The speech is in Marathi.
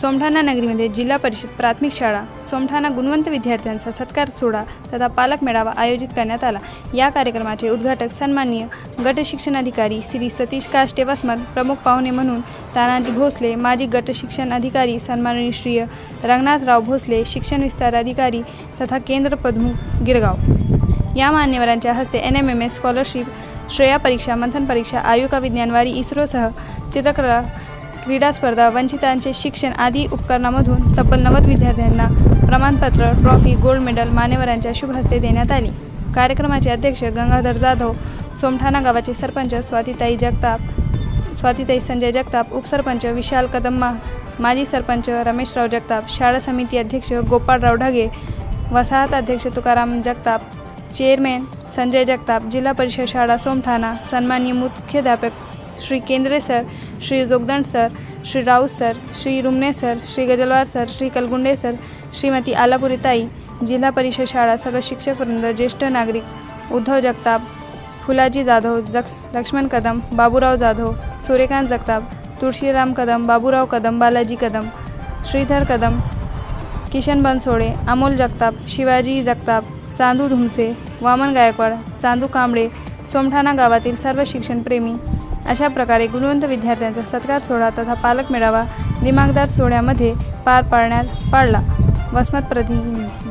सोमठाणा नगरीमध्ये जिल्हा परिषद प्राथमिक शाळा सोमठाणा गुणवंत विद्यार्थ्यांचा सत्कार सोहळा तथा पालक मेळावा आयोजित करण्यात आला. या कार्यक्रमाचे उद्घाटक सन्माननीय गट शिक्षणाधिकारी श्री सतीश काष्टे वसमत प्रमुख पाहुणे म्हणून तानाजी भोसले माजी गट शिक्षण अधिकारी सन्माननीय श्री रंगनाथराव भोसले शिक्षण विस्तार अधिकारी तथा केंद्र प्रमुख गिरगाव. या मान्यवरांच्या हस्ते N M M S scholarship Shreya परीक्षा मंथन परीक्षा आयुका विज्ञानवारी इस्रोसह चित्रकला क्रीडा स्पर्धा वंचितांचे शिक्षण आदी उपकरणामधून तब्बल नव्वद विद्यार्थ्यांना प्रमाणपत्र ट्रॉफी गोल्ड मेडल मान्यवरांच्या शुभहस्ते देण्यात आली. कार्यक्रमाचे अध्यक्ष गंगाधर जाधव सोमठाणा गावाचे सरपंच स्वातीताई जगताप स्वातीताई संजय जगताप उपसरपंच विशाल कदम्मा माजी सरपंच रमेशराव जगताप शाळा समिती अध्यक्ष गोपाळराव ढगे वसाहत अध्यक्ष तुकाराम जगताप चेअरमॅन संजय जगताप जिल्हा परिषद शाळा सोमठाणा सन्माननीय मुख्याध्यापक Shri Kendre sir Shri Jogdand sir Shri Raut sir Shri Rumane sir Shri Gajalwar sir Shri Kalgunde sir Shrimati Alapuri ताई जिल्हा परिषद शाळा सर्व शिक्षकवृंद ज्येष्ठ नागरिक उद्धव जगताप फुलाजी जाधव जग लक्ष्मण कदम बाबूराव जाधव सूर्यकांत जगताप तुळशीराम कदम बाबूराव कदम बालाजी कदम श्रीधर कदम किशन बनसोडे अमोल जगताप शिवाजी जगताप चांदू धुमसे वामन गायकवाड चांदू कांबळे सोमठाणा गावातील सर्व शिक्षणप्रेमी अशा प्रकारे गुणवंत विद्यार्थ्यांचा सत्कार सोहळा तथा पालक मेळावा दिमागदार सोहळ्यामध्ये पार पाडण्यात पाडला. वसमत प्रतिनिधी